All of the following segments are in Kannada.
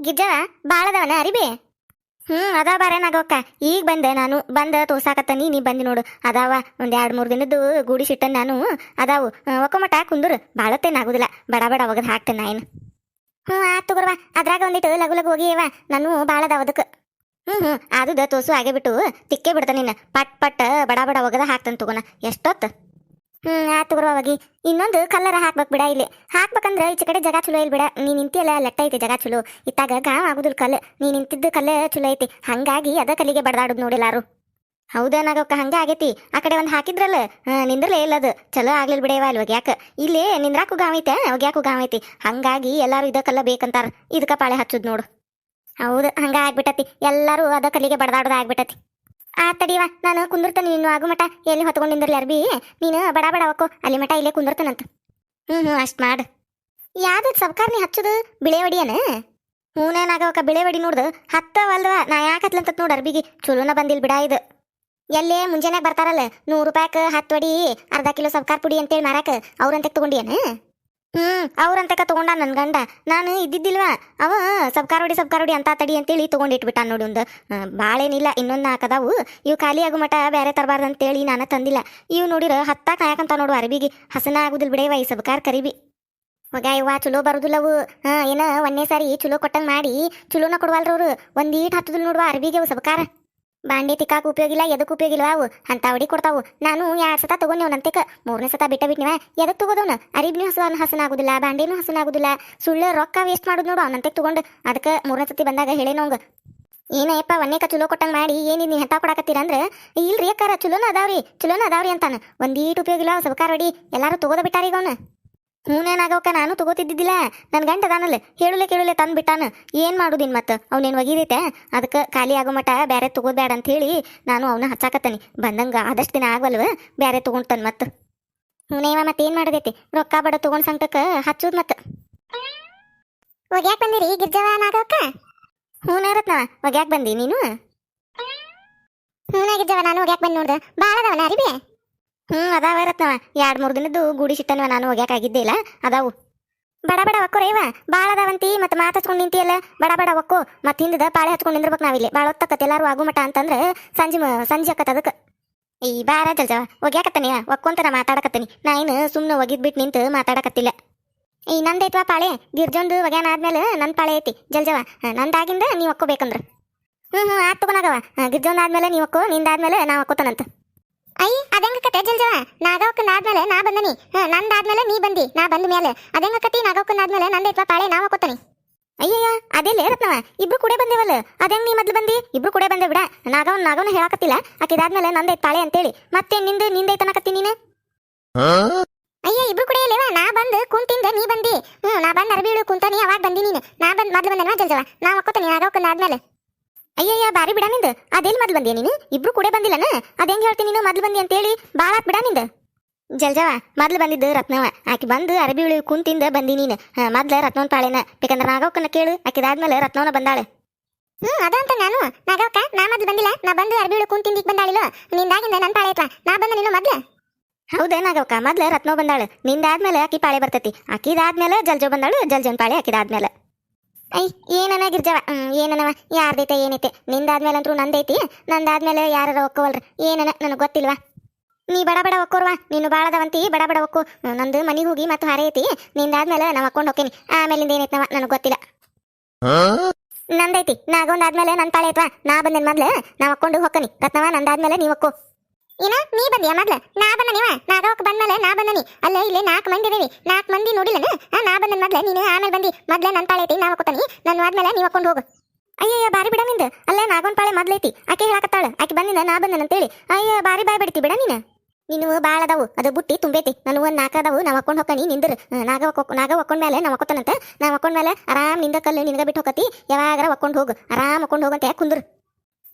ಗಿಜ್ಜವ, ಬಾಳದವನ ಅರಿಬಿ? ಹ್ಮ್ ಅದಾವ ಬಾರ ಈಗ ಬಂದೆ ನಾನು, ಬಂದ ತೋಸಾಕತ್ತ ನೀ ಬಂದಿ ನೋಡು. ಅದಾವ, ಒಂದ್ ಎರಡ್ ಮೂರ್ ದಿನದ್ದು ಗೂಡಿ ನಾನು. ಅದಾವು. ಒಕ್ಕಮಟ ಕುಂದ್ರು ಬಾಳತ್ತೇನಾಗುದಿಲ್ಲ ಬಡ ಬಡ ಒಗದ್ ಹಾಕ್ತೇನೆ ನಾನು ಹ್ಞೂ ಆತ್ ತಗೋರ್ವ ಅದ್ರಾಗ ಒಂದಿಟ್ಟು ಲಗು ಲಗು ಹೋಗಿಯವ ನಾನು ಭಾಳ ಅದಾವ ಅದಕ್ಕೆ ಹ್ಞೂ ಹ್ಞೂ ಆದುದ ತೋಸು ಆಗೇ ಬಿಟ್ಟು ತಿಕ್ಕೇ ಬಿಡ್ತಾನೆ ನಿನ್ನ. ಪಟ್ ಪಟ್ ಬಡ ಬಡ ಒಗದ ಹಾಕ್ತಾನೆ ತಗೋನ. ಎಷ್ಟೊತ್ತು? ಆಯ್ತು ತಗೋರ್ವ ಅವಾಗಿ. ಇನ್ನೊಂದು ಕಲ್ಲರ ಹಾಕ್ಬೇಕು ಬಿಡ ಇಲ್ಲಿ. ಹಾಕ್ಬೇಕಂದ್ರೆ ಈಚೆ ಕಡೆ ಜಗ ಚಲೋ ಇಲ್ಲ ಬಿಡ ನೀ ನಿಂತಿಯಲ್ಲ, ಲೆಟ್ಟ ಐತಿ ಜಗ ಚಲೋ. ಇತ್ತಾಗ ಗಾವ್ ಆಗುದಿಲ್ಲ ಕಲ್ಲು. ನೀ ನಿಂತಿದ್ದ ಕಲ್ಲು ಚಲೋ ಐತಿ. ಹಂಗಾಗಿ ಅದ ಕಲ್ಲಿಗೆ ಬಡದಾಡುದು ನೋಡಿಲ್ಲಾರು ಹೌದೇನಾಗಕ್ಕ ಹಂಗೆ ಆಗೈತಿ. ಆ ಕಡೆ ಒಂದು ಹಾಕಿದ್ರಲ್ಲ ನಿಂದ್ರಲೇ ಇಲ್ಲ ಅದು. ಚಲೋ ಆಗ್ಲಿಲ್ಲ ಬಿಡೇವ ಅಲ್ಲಿ ಒಗ್ಯಾಕ ಇಲ್ಲಿ ನಿಂದ್ರಾಕು ಗಾಂವ್ ಐತೆ ಒಗ್ಯಾಕು ಐತಿ. ಹಂಗಾಗಿ ಎಲ್ಲಾರು ಇದಕ್ಕೆಲ್ಲ ಕಲ್ಲ ಬೇಕಂತಾರ. ಇದಕ್ಕ ಪಾಳೆ ಹಚ್ಚುದ್ ನೋಡು. ಹೌದು, ಹಂಗ ಆಗ್ಬಿಟ್ಟತಿ. ಎಲ್ಲಾರು ಅದ ಕಲ್ಲಿಗೆ ಬಡದಾಡೋದು ಆಗ್ಬಿಟ್ಟತಿ. ಆ ತಡಿವ ನಾನು ಕುಂದಿರ್ತಾನೆ ನೀನು ಆಗು ಮಠ. ಎಲ್ಲಿ ಹೊತ್ಕೊಂಡು ಅರ್ಬಿ? ನೀನು ಬಡ ಬಡ ಅಲ್ಲಿ ಮಠ, ಇಲ್ಲೇ ಕುಂದಿರ್ತಾನಂತ. ಹ್ಞೂ ಹ್ಞೂ ಅಷ್ಟು ಮಾಡು. ಯಾವ್ದು ಸಬ್ಕಾರ್ನಿ ಹಚ್ಚುದು? ಬಿಳೆ ಒಡಿಯನ ಹೂನೇನಾಗವಕ್ಕ ಬಿಳೆ ಒಡಿ ನೋಡ್ದು. ಹತ್ತವಲ್ದವ ನಾ ಯಾಕೆ ಹತ್ಲಂತ ನೋಡು ಅರ್ಬಿಗೆ. ಚಲೋನ ಬಂದಿಲ್ ಬಿಡ ಇದು. ಎಲ್ಲೇ ಮುಂಜಾನೆ ಬರ್ತಾರಲ್ಲ? ನೂರು ರೂಪಾಯಕ್ ಹತ್ತು ವಡಿ ಅರ್ಧ ಕಿಲೋ ಸಬ್ಕಾರ್ ಪುಡಿ ಅಂತೇಳಿ ಮಾರಾಕ ಅವ್ರಂತೆ ತಗೊಂಡಿಯನ? ಹ್ಮ್, ಅವ್ರಂತಕ ತಗೊಂಡ ನನ್ ಗಂಡ. ನಾನು ಇದ್ದಿದ್ದಿಲ್ವಾ? ಅವ ಸಬ್ಕಾರ್ ಹೊಡಿ ಸಬ್ಕಾರ್ ಹೊಡಿ ಅಂತ ತಡಿ ಅಂತೇಳಿ ತಗೊಂಡಿಟ್ಬಿಟ್ಟ ನೋಡಿ ಒಂದು. ಬಾಳೇನಿಲ್ಲ, ಇನ್ನೊಂದು ನಾಲ್ಕದಾವು ಇವು ಖಾಲಿ ಆಗು ಮಟ ಬೇರೆ ತರಬಾರ್ದು ಅಂತೇಳಿ ನಾನು ತಂದಿಲ್ಲ. ಇವು ನೋಡಿರ ಹತ್ತಾಕ ಕಾಯಕಂತ ನೋಡು ಅರಬಿಗೆ. ಹಸನ ಆಗುದಿಲ್ಲ ಬಿಡೇವ ಈ ಸಬ್ಕಾರ್ ಕರಿಬಿ. ಮಗ ಇವ ಚಲೋ ಬರುದಿಲ್ಲವು. ಹಾ ಏನ ಒಂದೇ ಸಾರಿ ಚಲೋ ಕೊಟ್ಟಂಗ್ ಮಾಡಿ, ಚಲೋನ ಕೊಡ್ವಲ್ರವ್ರು. ಒಂದೀಟ್ ಹತ್ತದಿಲ್ಲ ನೋಡುವ ಅರಬಿಗೆ ಅವು ಸಬ್ಕಾರ. ಬಾಂಡೆ ತಿಕ್ಕಾಕ ಉಪಯೋಗಿಲ್ಲ ಎದಕ್ಕೆ ಉಪಯೋಗ ಇಲ್ವಾ ಅವು? ಅಂತ ಅವಡಿ ಕೊಡ್ತಾವು. ನಾನು ಎರಡು ಸತ ತಗೊಂಡೇವು ನಂತೆಕ. ಮೂರನೇ ಸತ ಬಿಟ್ಟ ಬಿಟ್ನಿವ. ಎದಕ್ ತಗೋದವನು? ಅರಿಬ್ನು ಹಸನ ಹಸನ ಆಗುದಿಲ್ಲ ಬಾಂಡಿನೂ ಹಸನ ಆಗುದಿಲ್ಲ ಸುಳ್ಳು ರೊಕ್ಕ ವೇಸ್ಟ್ ಮಾಡುದು ನೋಡು ಅವನಂತೆ ತಗೊಂಡು. ಅದಕ್ಕೆ ಮೂರನೇ ಸತಿ ಬಂದಾಗ ಹೇಳೇನೋಂಗ ಏನಯ್ಯಪ್ಪ ಒನ್ನೇಕ ಚಲೋ ಕೊಟ್ಟಂಗೆ ಮಾಡಿ, ಏನು ನೀವು ಹೆಂತ ಕೊಡಕತ್ತೀರ? ಅಂದ್ರೆ, ಇಲ್ರಿ ಅಕ್ಕಾರ, ಚಲೋನ ಅದಾವ್ರಿ ಚಲೋನ ಅದಾವ್ರಿ ಅಂತಾನೆ. ಒಂದೀಟು ಉಪಯೋಗ ಇಲ್ಲ ಸಬಕಾರ ಹೊಡಿ ಎಲ್ಲಾರು ತಗೋದ ಬಿಟ್ಟಾರೀಗ ಅವ್ನ. ಹೂನೇನಾಗವಕ್ಕ ನಾನು ತಗೋತಿದ್ದಿದ್ದಿಲ್ಲ. ನನ್ನ ಗಂಟ ಅದಾನಲ್ಲ ಹೇಳುಲೆ ಕೇಳುಲೆ ತಂದು ಬಿಟ್ಟಾನ ಏನು ಮಾಡುದಿನ್ ಮತ್ತೆ? ಅವನೇನು ಒಗಿದೈತೆ? ಅದಕ್ಕೆ ಖಾಲಿ ಆಗೋ ಮಟ ಬೇರೆ ತಗೋಬೇಡ ಅಂತ ಹೇಳಿ ನಾನು ಅವನ ಹಚ್ಚಾಕತ್ತನಿ. ಬಂದಂಗ ಆದಷ್ಟು ದಿನ ಆಗವಲ್ವ ಬೇರೆ ತಗೊಂತಾನ ಮತ್ತೆ? ಹೂನೇವ ಏನ್ ಮಾಡದೈತಿ? ರೊಕ್ಕ ಬಡ ತಗೊಂಡ್ ಸಂಕಟಕ್ಕೆ ಹಚ್ಚೋದ್ ಮತ್ತೆ? ಒಗ್ಯಾಕ್ ಬಂದಿರಿ ಗಿರ್ಜವ ನಾಗವಕ್ಕ? ಹ್ಞೂ ಒಗ್ಯಾಕ ಬಂದಿ ನೀನು? ಹ್ಞೂ ಗಿರ್ಜವ ನಾನು ಒಗ್ಯಾಕ್ ಬಂದು ನೋಡ್ದ. ಭಾಳ ಅರಿಬಿ? ಹ್ಮ್, ಅದಾವ ರತ್ನವ. ಎರಡ್ ಮೂರ್ ದಿನದ್ದು ಗುಡಿ ಸಿಟ್ಟನ್ವ, ನಾನು ಒಗ್ಯಾಕಾಗಿದ್ದೆ ಇಲ್ಲ. ಅದಾವು. ಬಡ ಬಡ ಒಕ್ಕೋ ರೇವ. ಬಾಳ ಅದಾವಂತಿ, ಮತ್ತೆ ಮಾತು ಹಚ್ಕೊಂಡ್ ನಿಂತಿಯಲ್ಲ. ಬಡ ಬಡ ಒಕ್ಕೋ. ಮತ್ತೆ ಹಿಂದದ ಪಾಳೆ ಹಚ್ಕೊಂಡ್ ನಿಂದಿರ್ಬೇಕು ನಾವಿಲ್ಲಿ. ಬಾಳ ಹೊತ್ತಕತ್ತೆ ಎಲ್ಲಾರು ಆಗು ಮಟ ಅಂತಂದ್ರೆ ಸಂಜೆ ಸಂಜೆ ಅಕ್ಕತ್ ಅದಕ್ಕ. ಈ ಬಾರ ಜಲ್ಜವ ಒಗ್ಯಾಕತ್ತನಿ ಒಕ್ಕೊಂತರ ಮಾತಾಡಕತ್ತೀನಿ. ನಾ ಏನು ಸುಮ್ಮನೆ ಒಗಿದ್ಬಿಟ್ಟು ನಿಂತು ಮಾತಾಡಕತ್ತಿಲ್ಲ. ಈ ನಂದೈತ್ವಾ ಪಾಳೆ? ಗಿರ್ಜೊಂದು ಒಗ್ಯಾನ ಆದ್ಮೇಲೆ ನನ್ನ ಪಾಳೆ ಐತಿ. ಜಲ್ಜವ, ನಂದಾಗಿಂದ ನೀವು ಒಕ್ಕೋಬೇಕಂದ್ರ. ಹ್ಮ್ ಹ್ಮ್, ಆತ್ ತಗೋನಾಗವ. ಗಿರ್ಜೊಂದು ಆದ್ಮೇಲೆ ನೀವು ಒಕ್ಕೋ, ನಿಂದಾದ್ಮೇಲೆ ನಾ ಒಕ್ಕೋತಾನಂತ. ಐ ಅದಂಗ ಕತೆ ಜಲ್ಜವ ನಾಗವಕ್ಕನ ಆದ್ಮೇಲೆ ನಾ ಬಂದನಿ. ಹ, ನಂದಾದ್ಮೇಲೆ ನೀ ಬಂದಿ ನಾ ಬಂದ ಮೇಲೆ ಅದಂಗ ಕತಿ ಆದ್ಮೇಲೆ ನಂದೈತ್ವಾ ಪಾಳೆ ನಾ ಹಾಕೋತಾನಿ. ಅಯ್ಯಯ್ಯ ಅದೇ ರತ್ನವ ಇಬ್ರು ಕೂಡ ಬಂದೇವಲ್ಲ. ಅದಂಗ ನೀ ಮೊದ್ಲು ಬಂದಿ? ಇಬ್ರು ಕೂಡ ಬಂದೆ ಬಿಡ. ನಾಗವನ್ ನಾಗವನ ಹೇಳಾಕತ್ತಿಲ್ಲ. ಆಕಿದಾದ್ಮೇಲೆ ನಂದೈತ್ ಪಾಳೆ ಅಂತೇಳಿ. ಮತ್ತೆ ನಿಂದು ನಿಂದೈತನಕತ್ತಿ ನೀನು? ಅಯ್ಯ ಇಬ್ರು ಕೂಡ ಇಲ್ಲೇವ ನಾ ಬಂದು ಕುಂತಿಂದ ನೀ ಬಂದಿ. ಹ್ಞೂ ನಾ ಬಂದು ಅರಬಿಳು ಕುಂತಾನಿ ಅವಾಗ ಬಂದಿ ನೀನು. ನಾ ಬಂದ್ ಮೊದ್ಲು ಬಂದನ ಜಲ್ಜವ ನಾ ಹಾಕೋತಾನಿ ನಾಗವಕ್ಕನ ಆದ್ಮೇಲೆ ಅಯ್ಯಯ್ಯ, ಬಾರಿ ಬಿಡ ನಿಂದ. ಅದೇಲ್ ಮೊದ್ಲು ಬಂದಿಯ ನೀನು? ಇಬ್ರು ಕೂಡ ಬಂದಿಲ್ಲನ? ಅದೇಂಗ್ ಹೇಳ್ತೀನಿ ನೀನು ಮೊದ್ಲು ಬಂದಿ ಅಂತೇಳಿ? ಬಾಳ ಬಿಡ ನಿಂದ. ಜಲ್ಜವ ಮೊದ್ಲು ಬಂದಿದ್ದು ರತ್ನವ. ಆಕಿ ಬಂದು ಅರಬಿ ಉಳಿ ಕುಂತಿಂದ ಬಂದಿ ನೀನು. ಮೊದ್ಲ ರತ್ನವನ್ ಪಾಳೆನ. ಬೇಕಂದ್ರೆ ನಾಗವಕ್ಕನ ಕೇಳು. ಆಕಿದಾದ್ಮೇಲೆ ರತ್ನವನ ಬಂದಾಳೆ. ಹ್ಮ್ ಅದಂತ ನಾನು. ನಾಗವಕ್ಕ ನಾ ಮೊದ್ಲು ಬಂದಿಲ್ಲ. ನಾ ಬಂದು ಅರಬಿ ಉಳಿ ಕುಂತಿಂದ ಬಂದಾಳಿಲ್ಲ ನಿಂದಾಗಿಂದ ನನ್ನ ಪಾಳೆ ಐತ್ವಾ ನಾ ಬಂದ ನೀನು ಮೊದ್ಲು? ಹೌದೇ ನಾಗವಕ್ಕ ಮದ್ಲ ರತ್ನವ್ ಬಂದಾಳು. ನಿಂದಾದ್ಮೇಲೆ ಆಕಿ ಪಾಳೆ ಬರ್ತೈತಿ. ಆಕಿದಾದ್ಮೇಲೆ ಜಲ್ಜೋ ಬಂದಾಳು ಜಲ್ಜನ್ ಪಾಳೆ ಆಕಿದಾದ್ಮೇಲೆ ಐ ಏನನ ಗಿರ್ಜವ ಏನನವ ಯಾರ್ದೈತೆ, ಏನೈತೆ? ನಿಂದಾದ್ಮೇಲೆ ಅಂತೂ ನಂದೈತಿ? ನಂದಾದ್ಮೇಲೆ ಯಾರು ಒಕ್ಕವಲ್ರಿ? ಏನನ? ನನಗೆ ಗೊತ್ತಿಲ್ವಾ? ನೀ ಬಡ ಬಡ ಒಕ್ಕೋರ್ವಾ. ನೀನು ಬಾಳದವಂತಿ ಬಡ ಬಡ ಒಕ್ಕು. ನಂದು ಮನೆಗೆ ಹೋಗಿ ಮತ್ತು ಹಾರೆ ಐತಿ ನಿಂದಾದ್ಮೇಲೆ ನಾವು ಹಾಕೊಂಡು ಹೋಗ್ತೀನಿ ಆಮೇಲಿಂದ ಏನೈತೆ ನವ ನನಗೆ ಗೊತ್ತಿಲ್ಲ. ನಂದೈತಿ. ನಾಗೊಂದಾದ್ಮೇಲೆ ನನ್ನ ಪಾಳೆ ಐತ್ವಾ? ನಾ ಬಂದೇನು ಮೊದ್ಲು ನಾ ಹಾಕೊಂಡು ಹೋಗ್ತೀನಿ ರತ್ನವ, ನಂದಾದ್ಮೇಲೆ ನೀ ಒಕ್ಕು. ಏನ ನೀ ಬಂದಿಯಾ ಮೊದ್ಲ ನಾ ಬಂದ ನೀವ? ನಾಗವಕ್ಕೆ ಬಂದ್ಮೇಲೆ ನಾ ಬಂದನಿ ಅಲ್ಲ ಇಲ್ಲೇ ನಾಲ್ಕು ಮಂದಿ ಇದೀವಿ. ನಾಲ್ಕು ಮಂದಿ ನೋಡಿಲ್ಲನ? ನಾ ಬಂದನ್ ಮೊದ್ಲ ನೀನು ಆಮೇಲೆ ಬಂದಿ. ಮೊದ್ಲ ನನ್ನ ಪಾಳೆ ಐತಿ ನಾ ಹಾಕೋತಾನಿ. ನನ್ನ ಆದ್ಮೇಲೆ ನೀ ಹಾಕೊಂಡು ಹೋಗು. ಅಯ್ಯಯ್ಯ, ಬಾರಿ ಬಿಡ ನಿಂದ. ಅಲ್ಲೇ ನಾಗೊಂದ್ ಪಾಳೆ ಮೊದ್ಲೈತಿ ಆಕೆ ಹೇಳಕತ್ತಾಳ. ಆಕೆ ಬಂದಿಂದ, ನಾ ಬಂದನ್ ಅಂತೇಳಿ. ಅಯ್ಯ, ಬಾರಿ ಬಾಯ್ ಬಿಡ್ತಿ ಬಿಡ ನೀನು. ನೀನು ಬಾಳ ಅದಾವು. ಅದು ಬುಟ್ಟಿ ತುಂಬೈತಿ. ನಾನು ಒಂದ್ ನಾಲ್ಕು ಅದಾವು. ನಾ ಹಾಕೊಂಡು ಹೋಗ್ತಾನಿ, ನಿಂದ್ರ. ನಾಗ ನಾಗ ಒಕ್ಕೊಂಡ್ ಮೇಲೆ ನಾವು ಹಾಕೋತಾನಂತ. ನಾ ಹಾಕೊಂಡ್ ಮೇಲೆ ಆರಾಮ್ನಿಂದ ಕಲ್ಲು ನಿನಗ ಬಿಟ್ಟು ಹೋಗತಿ. ಯಾವಾಗಾರ ಒಕ್ಕೊಂಡು ಹೋಗು. ಆರಾಮ್ ಹಾಕೊಂಡು ಹೋಗಂತ ಕುಂದ್ರು?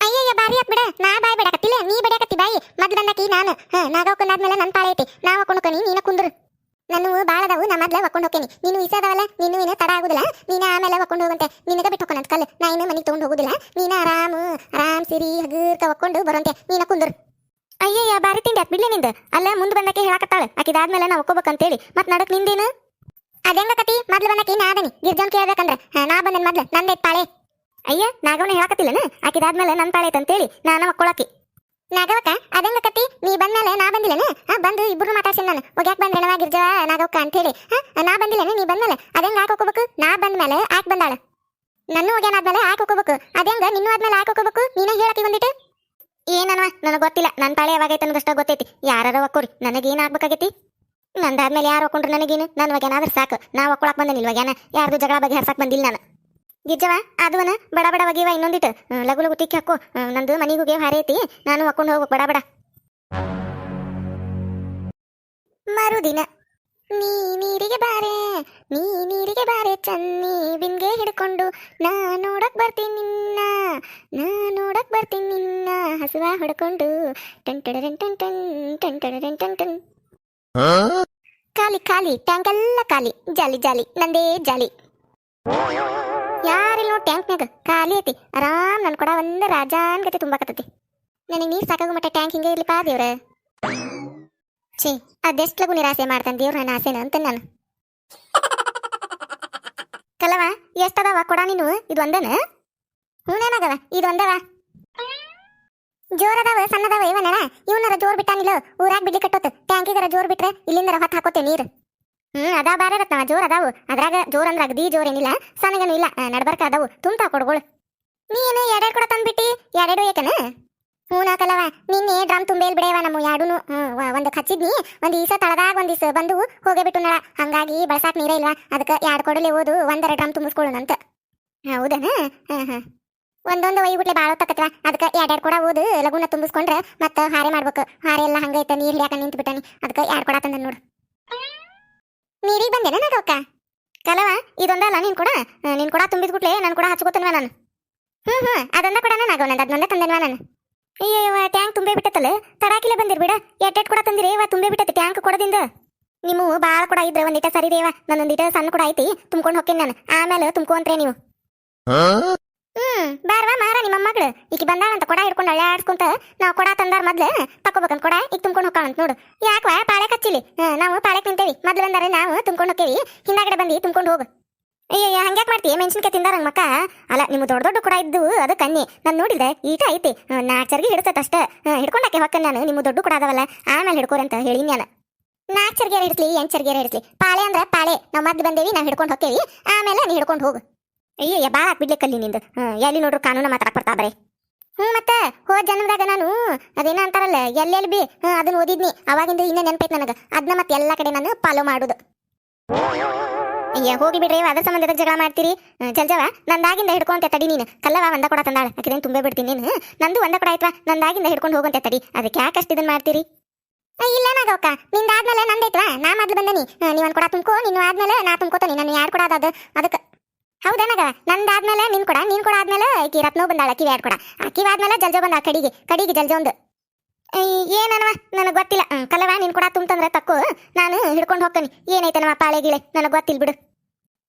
ಅಯ್ಯಯ್ಯ, ಬಾರಿ ಆತ್ ಬಿಡ. ನಾ ಬಾಯ್ ಬಿಡಕತ್ತಿಲ್ಲ ನೀ ಬಿಡಕತ್ತಿ ಬಾಯಿ. ಮೊದ್ಲು ಬಂದಕಿ ನಾನು. ಹಾ ನಾಗ ಒಕ್ಕೊಂಡಾದ್ಮೇಲೆ ನನ್ನ ಪಾಳೆ ಐತಿ. ನಾ ಹೋಗ್ತಾನಿ ನೀನ ಕುಂದ್ರು. ನಾನು ಬಾಳ ಅದಾವು, ನಾ ಮೊದ್ಲ ಒಕ್ಕೊಂಡು ಹೋಗ್ತೀನಿ ನೀನು ಇಸದವಲ್ಲ ನೀನು ಇನ್ನ ತಡ ಆಗುದಿಲ್ಲ. ನೀನ ಆಮೇಲೆ ಒಕ್ಕೊಂಡು ಹೋಗಂತೆ ನಿನಗ ಬಿಟ್ಟು ಹೋಗೋಣಂತ ಕಲ್ಲು. ನಾ ಇನ್ನು ಮನೆಗೆ ತಗೊಂಡು ಹೋಗುದಿಲ್ಲ. ನೀನ ಆರಾಮ, ಆರಾಮ್ ಸಿರಿ, ಹಗರ್ಕ ಒಕ್ಕೊಂಡು ಬರೋಂತೆ. ನೀನ ಕುಂದ್ರು. ಅಯ್ಯಯ್ಯ, ಬಾರಿ ತಿಂಡಿ ಆತ್ ಬಿಡ್ಲಿ ನಿಂದ. ಅಲ್ಲ, ಮುಂದೆ ಬಂದಕ್ಕೆ ಹೇಳಕತ್ತಾಳೆ. ಆಕಿದಾದ್ಮೇಲೆ ನಾ ಒಕ್ಕೋಬೇಕಂತೇಳಿ ಮತ್ ನಡಕ್ ನಿಂದೇನು? ಅದೇಂಗ ಕತಿ ಮೊದ್ಲು ಬಂದಕಿ ನಾ ಅದನಿ. ಗಿರ್ಜನ್ ಕೇಳ್ಬೇಕಂದ್ರೆ. ನಾ ಬಂದನ್ ಮೊದ್ಲು. ನಂದೈತ್ ಪಾಳೆ ಅಯ್ಯ ನಾಗವನ ಹೇಳಕತ್ತಿಲ್ಲನ? ಆಕಿದಾದ್ಮೇಲೆ ನನ್ ಪಾಳೆ ಅಂತ ಅಂತೇಳಿ ನಾನ ಮಕ್ಕೊಳಕಿ ನಾಗವಕ್ಕ ಅದಂಗ ಕತ್ತಿ ನೀ ಬಂದ್ಮೇಲೆ ನಾ ಬಂದಿಲ್ಲನ? ಹಾ ಬಂದು ಇಬ್ರು ಮಾತಾಡ್ಸಿನ ನಾನು. ಒಗ್ಯಾಕ್ ಬಂದ್ರಣವ ಗಿರ್ಜವ ನಾಗವಕ್ಕ ಅಂತೇಳಿ ಹಾ ನಾ ಬಂದಿಲ್ಲನ? ನೀ ಬಂದ್ಮೇಲೆ ಅದಂಗ ಯಾಕೆ ಹೋಗ್ಬೇಕು ನಾ ಬಂದ್ಮೇಲೆ ಆಕ್ ಬಂದಾಳ. ನನ್ನ ಒಗ್ಯಾನಾದ್ಮೇಲೆ ಆಕ್ ಹೋಗ್ಬೇಕು ಅದಂಗ? ನಿನ್ನೂ ಆದ್ಮೇಲೆ ಆಕ್ ಹೋಗ್ಬೇಕು ನೀನ ಹೇಳಕಿ ಬಂದಿಟ್ಟು? ಏನನ್ವ? ನನಗೆ ಗೊತ್ತಿಲ್ಲ. ನನ್ನ ಪಾಳೆ ಯಾವಾಗೈತೆ ಅನ್ನೋದಷ್ಟ ಗೊತ್ತೈತಿ. ಯಾರು ಒಕ್ಕೋರಿ. ನನಗೇನು ಆಗ್ಬೇಕಾಗೈತಿ? ನಂದಾದ್ಮೇಲೆ ಯಾರು ಒಕ್ಕೊಂಡ್ರು ನನಗೇನು? ನನ್ನ ಒಗ್ಯಾನಾದ್ರೆ ಸಾಕು. ನಾ ಒಕ್ಕೊಳಕ್ ಬಂದೇನಿ ಇಲ್ವಾಗ್ಯಾನ ಯಾರ್ದು ಜಗಳ ಬಗ್ಗೆ ಹರ್ಸಕ್ ಬಂದಿಲ್ಲ ನಾನು. ಗಿಜ್ಜವ ಅದವನ ಬಡ ಬಡ ಒಗಿವ ಇನ್ನೊಂದಿಟ್ಟು. ಲಘು ಲಘು ತಿಕ್ಕಿ ಹಾಕು. ನಂದು ಮನೆಗೆ ಹೋಗಿ ಹಾರಿ ಐತಿ. ನಾನು ಹಾಕೊಂಡು ಹೋಗ್ಬೇಕು. ಬಡ ಬಡ. ಮರುದಿನ ನೀ ನೀರಿಗೆ ಬಾರೆ. ನೀ ನೀರಿಗೆ ಬಾರೆ ಚನ್ನಿ. ಬಿನ್ಗೆ ಹಿಡ್ಕೊಂಡು ನಾ ನೋಡಕ್ ಬರ್ತೀನಿ ನಿನ್ನ. ನಾ ನೋಡಕ್ ಬರ್ತೀನಿ ನಿನ್ನ. ಹಸುವ ಹೊಡ್ಕೊಂಡು ಟನ್ ಟಡ ಟನ್ ಟನ್ ಟನ್ ಟನ್ ಟಡ ಟನ್ ಟನ್ ಟನ್. ಖಾಲಿ ಖಾಲಿ ಟ್ಯಾಂಕ್ ಎಲ್ಲ ಖಾಲಿ. ಜಾಲಿ ಜಾಲಿ ನಂದೇ ಜಾಲಿ. ಯಾರಿಲ್ಲ ನೋಡಿ ಟ್ಯಾಂಕ್ನ್ಯಾಗ ಖಾಲಿ ಐತಿ. ಆರಾಮ್ ನನ್ ಕೊಡ ಒಂದ ರಾಜಾನ್ ಗತಿ ತುಂಬಾಕತ್ತೈತಿ. ನನಗೆ ನೀರ್ ಸಾಕಾಗೋ ಮಟ್ಟ ಟ್ಯಾಂಕ್ ಹಿಂಗೆ ಇರ್ಲಿಪ್ಪ ದೇವ್ರ. ಛೀ, ಅದೆಷ್ಟು ಲಗು ನಿರಾಸೆ ಮಾಡ್ತಾನೆ ದೇವ್ರ ನನ್ನ ಆಸೆನ ಅಂತ ನಾನು. ಕಲವ ಎಷ್ಟದವ ಕೊಡ ನೀನು? ಇದು ಒಂದನ? ಹೂನೇನಾಗವ ಇದು ಒಂದವ? ಜೋರದವ ಸಣ್ಣದವ ಇವನನ ಇವನರ ಜೋರ್ ಬಿಟ್ಟಾನಿಲ್ಲ ಊರಾಗ ಬಿಡ್ಲಿ ಕಟ್ಟೋತ್. ಟ್ಯಾಂಕಿಗರ ಜೋರ್ ಬಿಟ್ರೆ ಇಲ್ಲಿಂದರ ಹೊತ್ತು ಹಾಕೋತೆ ನೀರು. ಹ್ಮ್, ಅದಾ ಬಾರ ರತ್ನವ ಜೋರ್ ಅದಾವು. ಅದ್ರಾಗ ಜೋರ್ ಅಂದ್ರ ಅಗದಿ ಜೋರ್ ಏನಿಲ್ಲ ಸಣ್ಣಗನು ಇಲ್ಲ. ನಡ್ಬರ್ಕ ಅದಾವು. ತುಂಬ್ತಾ ಕೊಡ್ಗೋಳು. ನೀನು ಎರಡೆರಡು ಕೂಡ ತಂದ್ಬಿಟ್ಟಿ? ಎರಡೆರಡು ಏಕನ? ಹ್ಞೂ ಕಲವ ನಿನ್ನೆ ಡ್ರಮ್ ತುಂಬೇಲ್ ಬಿಡೇವ ನಮ್ಮ ಯಾಡೂನು. ಒಂದು ಹಚ್ಚಿದ್ನಿ. ಒಂದ್ ಈಸ ತಳದಾಗ ಒಂದ್ ಬಂದು ಹೋಗೇ ಬಿಟ್ಟು ನಳ ಹಂಗಾಗಿ ಬಳಸಾಕ್ ನೀರೇ ಇಲ್ಲ ಅದಕ್ಕೆ ಎರಡು ಕೊಡಲೆ ಓದು, ಒಂದರ ಡ್ರಮ್ ತುಂಬಿಸ್ಕೊಳ್ಳೋಣಂತ. ಹೌದನ? ಒಂದೊಂದು ವೈ ಬಾಳ ಭಾಳ ಹೊತ್ತಕತ್ವ? ಅದಕ್ಕೆ ಎರಡೆರಡು ಕೊಡ ಓದು, ಲಗುನ ತುಂಬಿಸ್ಕೊಂಡ್ರೆ ಮತ್ತೆ ಹಾರೆ ಮಾಡ್ಬೇಕು. ಹಾರೆ ಎಲ್ಲ ಹಂಗೈತೆ, ನೀರು ಹಿಡಿಯಾಕ ನಿಂತು ಬಿಟ್ಟಾನಿ ಅದಕ್ಕೆ ಎರಡು ಕೊಡ ತಂದ ನೋಡು. ನೀರಿಗೆ ಬಂದೇನ ಕಲವ ಇದೊಂದಲ್ಲ ನೀನ್ ಕೂಡ. ನೀನ್ ಕೂಡ ತುಂಬಿದ ಗುಟ್ಲೆ ನಾನು ಕೂಡ ಹಚ್ಕೋತನ್ವ ನಾನು. ಹ್ಮ್ ಹ್ಮ್, ಅದೊಂದ ಕೂಡ ನಾಗವ ನಂದು ಅದನ್ನೊಂದ ನಾನು. ಅಯ್ಯೋ ಟ್ಯಾಂಕ್ ತುಂಬೇ ಬಿಟ್ಟತಲ್ಲ ತಡಾಕಿಲ್ಲ ಬಂದಿರ್ ಬಿಡ. ಎಟ್ಟೆಟ್ ಕೂಡ ತಂದಿರಿ? ಇವ ತುಂಬೇ ಬಿಟ್ಟತ್ತೆ ಟ್ಯಾಂಕ್ ಕೊಡದಿಂದ. ನಿಮ್ಮ ಬಾಳ ಕೂಡ ಇದ್ರೆ ಒಂದಿಟ ಸರಿ ದೇವ. ನನ್ನೊಂದಿಟ ಸಣ್ಣ ಕೂಡ ಐತಿ. ತುಂಬ್ಕೊಂಡು ಹೋಗ್ತೀನಿ ನಾನು. ಆಮೇಲೆ ತುಂಬ್ಕೊಂತ್ರೆ ನೀವು. ಹ್ಮ್, ಬಾರ್ವಾ, ಮಾರ ನಿಮ್ಮ ಮಗಳು. ಈಕಿ ಬಂದಾಳಂತ ಕೊಡ ಹಿಡ್ಕೊಂಡು ಅಳ್ಳಾಡ್ಸ್ಕೊಂತ ನಾವು ಕೊಡ ತಂದಾರ ಮೊದ್ಲು. ತಕೋಬೇಕಂತ ಕೊಡ, ಈಗ ತುಂಬ್ಕೊಂಡು ಹೋಗ್ಕಾಳಂತ ನೋಡು. ಯಾಕವ, ಪಾಳೆ ಕಚ್ಚಿಲಿ? ನಾವು ಪಾಳೆಕ್ ನಿಂತೇವಿ ಮೊದ್ಲು ಬಂದಾರೆ ನಾವು, ತುಂಬ್ಕೊಂಡು ಹೋಗ್ತೇವಿ. ಹಿಂದಾಗಡೆ ಬಂದು ತುಂಬ್ಕೊಂಡು ಹೋಗು. ಅಯ್ಯಯ್ಯ, ಹಂಗ್ಯಾಕ್ ಮಾಡ್ತಿ? ಮೆಣಸಿನ್ಕಾಯಿ ತಿಂದಾರಂಗ ಮಕ್ಕ? ಅಲ್ಲ, ನಿಮ್ಮ ದೊಡ್ಡ ದೊಡ್ಡ ಕೂಡ ಇದ್ದು ಅದು ಕನ್ನಿ ನಾನು ನೋಡಿದೆ ಈಟ ಐತಿ. ನಾಲ್ಕು ಚರ್ಗಿ ಹಿಡಿತೈತೆ ಅಷ್ಟೇ. ಹಿಡ್ಕೊಂಡಾಕೆ ಹೊಕ್ಕ ನಾನು. ನಿಮ್ಮ ದೊಡ್ಡ ಕೂಡ ಅದಾವಲ್ಲ. ಆಮೇಲೆ ಹಿಡ್ಕೋರಿ ಅಂತ ಹೇಳಿ ನಾನು ನಾಲ್ಕು ಚರ್ಗಿಯರ್ ಹಿಡಿಸ್ಲಿ, ಎಂಟು ಚರ್ಗಿಯರ್ ಹಿಡಿಸ್ಲಿ. ಪಾಳೆ ಅಂದ್ರೆ ಪಾಳೆ. ನಾವು ಮದ್ದು ಬಂದೇವಿ, ನಾವು ಹಿಡ್ಕೊಂಡು ಹೋಗ್ತೇವಿ. ಆಮೇಲೆ ನೀ ಹಿಡ್ಕೊಂಡು ಹೋಗು. ಅಯ್ಯಯ್ಯ ಬಾ ಬಿಡ್ಲಿಕ್ಕಲ್ಲಿ ನಿಂದು. ಎಲ್ಲಿ ನೋಡ್ರು ಕಾನೂನು ಮಾತಾಡಕ್ ಬರ್ತಾ ಬರೇ. ಹ್ಞೂ ಮತ್ತೆ ಹೋದ ಜನ್ಮದಾಗ ನಾನು ಅದೇನ ಅಂತಾರಲ್ಲ ಎಲ್ಲೆಲ್ಲಿ ಬಿ ಅದನ್ನ ಓದಿದ್ನಿ. ಅವಾಗಿಂದ ಇನ್ನ ನೆನಪೈತೆ ನನಗೆ. ಅದನ್ನ ಮತ್ತೆ ಎಲ್ಲ ಕಡೆ ನಾನು ಫಾಲೋ ಮಾಡುದು. ಅಯ್ಯ, ಹೋಗಿ ಬಿಡ್ರಿ ಅದ ಸಂಬಂಧದ ಜಗಳ ಮಾಡ್ತೀರಿ. ಜಲ್ಜವ ನಂದಾಗಿಂದ ಹಿಡ್ಕೊಂತೆ ತಡಿ ನೀನು. ಕಲ್ಲವ ಒಂದ ಕೊಡ ತಂದಾಳ. ಅಕಿದೇನ್ ತುಂಬೇ ಬಿಡ್ತೀನಿ ನೀನು. ನಂದು ಒಂದ ಕೊಡ ಆಯ್ತವಾ? ನಂದಾಗಿಂದ ಹಿಡ್ಕೊಂಡು ಹೋಗಂತೆ ತಡಿ ಅದಕ್ಕೆ ಯಾಕೆ ಅಷ್ಟು ಇದನ್ನ ಮಾಡ್ತೀರಿ ಇಲ್ಲ ನಾಗವಕ್ಕ ನಿಂದಾದ್ಮೇಲೆ ನಂದೈತ್ವಾ? ನಾ ಮೊದ್ಲು ಬಂದನಿ. ಒಂದ್ ಕೊಡ ತುಂಬ್ಕೋ, ನೀನು ಆದ್ಮೇಲೆ ನಾ ತುಂಬ್ಕೋತಾನಿ. ನಾನು ಯಾರು ಕೊಡ ಅದ, ಅದಕ್ಕೆ. ಹೌದನಗ ನಂದಾದ್ಮೇಲೆ ನಿನ್ ಕೊಡ, ನೀನ್ ಕೊಡ ಆದ್ಮೇಲೆ ಆಕಿ ರತ್ನೋ ಬಂದಾಳ, ಕಿವಿ ಎರಡು ಕೊಡ. ಆಕಿ ಆದ್ಮೇಲೆ ಜಲ್ಜೋ ಬಂದ ಕಡಿಗೆ ಕಡಿಗೆ ಜಲ್ಜೋ ಒಂದು. ಏನನವ? ನನಗೆ ಗೊತ್ತಿಲ್ಲ. ಕಲವ ನಿನ್ ಕೊಡ ತುಂಬಂದ್ರೆ ತಕ್ಕು. ನಾನು ಹಿಡ್ಕೊಂಡು ಹೋಗ್ತಾನೆ. ಏನೈತನವ ಪಾಳೆ ಗಿಳೆ? ನನಗೆ ಗೊತ್ತಿಲ್ಲ ಬಿಡು.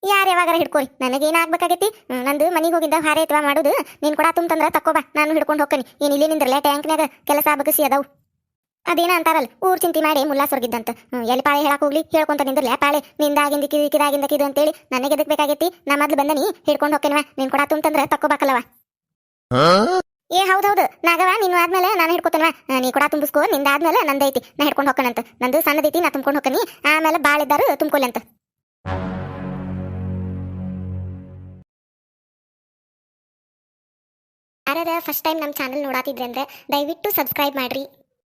ಯಾರು ಯಾವಾಗಾರ ಹಿಡ್ಕೋರಿ ನನಗೇನಾಗ್ಬೇಕಾಗೈತಿ ನಂದು ಮನೆಗೆ ಹೋಗಿದ್ದ ಹಾರೆ ಮಾಡೋದು. ಮಾಡುದು ನೀನ್ ಕೊಡ ತುಂಬಂದ್ರೆ ತಕ್ಕೋಬಾ. ನಾನು ಹಿಡ್ಕೊಂಡು ಹೋಗ್ತಾನೆ. ಏನ್ ಇಲ್ಲಿ ನಿಂದ್ರಲ್ಲ ಟ್ಯಾಂಕ್ನಾಗ ಕೆಲಸ ಬಗಸಿ ಅದಾವು. ಅದೇನ ಅಂತಾರಲ್ಲ, ಊರ್ ಚಿಂತೆ ಮಾಡಿ ಮುಲ್ಲಾ ಸೊರ್ಗಿದ್ದಂತ. ಎಲ್ಲಿ ಪಾಳೆ ಹೇಳಕ್ ಹೋಗ್ಲಿ, ಹೇಳ್ಕೊಂತ ನಿಂದ್ರಲ್ಲ ಪಾಳೆ ನಿಂದಾಗಿಂದ ಕಿದಿ ಕಿದಾಗಿಂದ ಕಿದು ಅಂತೇಳಿ ನನಗೆ ಎದಕ್ ಬೇಕಾಗೈತಿ? ನಾ ಮೊದ್ಲು ಬಂದನಿ ಹಿಡ್ಕೊಂಡು ಹೋಗ್ತೇನವ ನೀನ್ ಕೊಡ ತುಂತಂದ್ರ ತಕ್ಕೋಬೇಕಲ್ಲವ ಏ, ಹೌದೌದು ನಾಗವ ನೀನು ಆದ್ಮೇಲೆ ನಾನು ಹಿಡ್ಕೊತೇನವ. ನೀ ಕೊಡ ತುಂಬಿಸ್ಕೋ, ನಿಂದಾದ್ಮೇಲೆ ನಂದೈತಿ ನಾ ಹಿಡ್ಕೊಂಡು ಹೋಗ್ಕನಂತ ನಂದು ಸಣ್ಣದೈತಿ ನಾ ತುಂಬ್ಕೊಂಡು ಹೋಗ್ಕನಿ ಆಮೇಲೆ ಬಾಳ ಇದ್ದಾರು ತುಂಬ್ಕೊಲಿ ಅಂತ. ಯಾರ್ಯಾರ ಫಸ್ಟ್ ಟೈಮ್ ನಮ್ಮ ಚಾನಲ್ ನೋಡಾತಿದ್ರೆ ಅಂದ್ರೆ ದಯವಿಟ್ಟು ಸಬ್ಸ್ಕ್ರೈಬ್ ಮಾಡ್ರಿ.